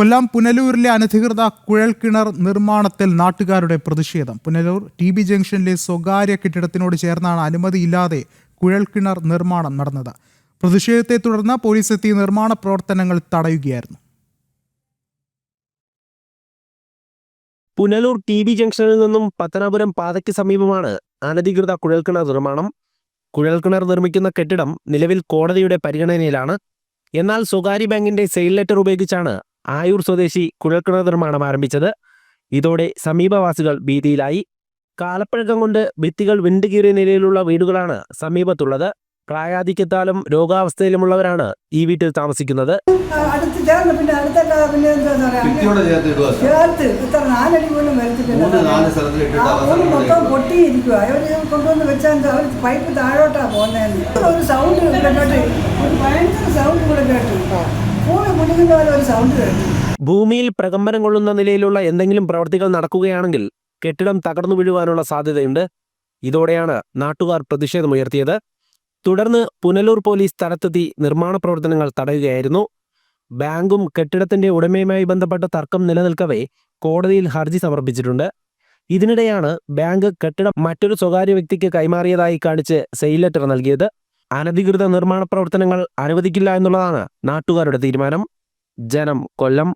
കൊല്ലം പുനലൂരിലെ അനധികൃത കുഴൽക്കിണർ നിർമ്മാണത്തിൽ നാട്ടുകാരുടെ പ്രതിഷേധം. പുനലൂർ ടി ബി ജംഗ്ഷനിലെ സ്വകാര്യ കെട്ടിടത്തിനോട് ചേർന്നാണ് അനുമതിയില്ലാതെ കുഴൽക്കിണർ നിർമ്മാണം നടന്നത്. പ്രതിഷേധത്തെ തുടർന്ന് പോലീസ് എത്തി നിർമ്മാണ പ്രവർത്തനങ്ങൾ തടയുകയായിരുന്നു. പുനലൂർ ടി ബി ജംഗ്ഷനിൽ നിന്നും പത്തനാപുരം പാതയ്ക്ക് സമീപമാണ് അനധികൃത കുഴൽക്കിണർ നിർമ്മാണം. കുഴൽക്കിണർ നിർമ്മിക്കുന്ന കെട്ടിടം നിലവിൽ കോടതിയുടെ പരിഗണനയിലാണ്. എന്നാൽ സ്വകാര്യ ബാങ്കിന്റെ സെയിൽ ലെറ്റർ ഉപയോഗിച്ചാണ് ആയൂർ സ്വദേശി കുഴൽക്കിണർ നിർമ്മാണം ആരംഭിച്ചത്. ഇതോടെ സമീപവാസികൾ ഭീതിയിലായി. കാലപ്പഴക്കം കൊണ്ട് ഭിത്തികൾ വിണ്ടുകീറിയ നിലയിലുള്ള വീടുകളാണ് സമീപത്തുള്ളത്. പ്രായാധിക്യത്താലും രോഗാവസ്ഥയിലുമുള്ളവരാണ് ഈ വീട്ടിൽ താമസിക്കുന്നത്. കൊണ്ടുവന്ന് വെച്ചാൽ പൈപ്പ് താഴോട്ടാ പോകുന്നതെന്ന്. ഒരു സൗണ്ട് ഭയങ്കര സൗണ്ട് കൂടെ കേട്ടു ഭൂമിയിൽ പ്രകമ്പനം കൊള്ളുന്ന നിലയിലുള്ള എന്തെങ്കിലും പ്രവർത്തികൾ നടക്കുകയാണെങ്കിൽ കെട്ടിടം തകർന്നു വീഴുവാനുള്ള സാധ്യതയുണ്ട്. ഇതോടെയാണ് നാട്ടുകാർ പ്രതിഷേധമുയർത്തിയത്. തുടർന്ന് പുനലൂർ പോലീസ് സ്ഥലത്തെത്തി നിർമ്മാണ പ്രവർത്തനങ്ങൾ തടയുകയായിരുന്നു. ബാങ്കും കെട്ടിടത്തിന്റെ ഉടമയുമായി ബന്ധപ്പെട്ട തർക്കം നിലനിൽക്കവേ കോടതിയിൽ ഹർജി സമർപ്പിച്ചിട്ടുണ്ട്. ഇതിനിടെയാണ് ബാങ്ക് കെട്ടിടം മറ്റൊരു സ്വകാര്യ വ്യക്തിക്ക് കൈമാറിയതായി കാണിച്ച് സെയിൽ ലെറ്റർ നൽകിയത്. അനധികൃത നിർമ്മാണ പ്രവർത്തനങ്ങൾ അനുവദിക്കില്ല എന്നുള്ളതാണ് നാട്ടുകാരുടെ തീരുമാനം. ജനം കൊല്ലം.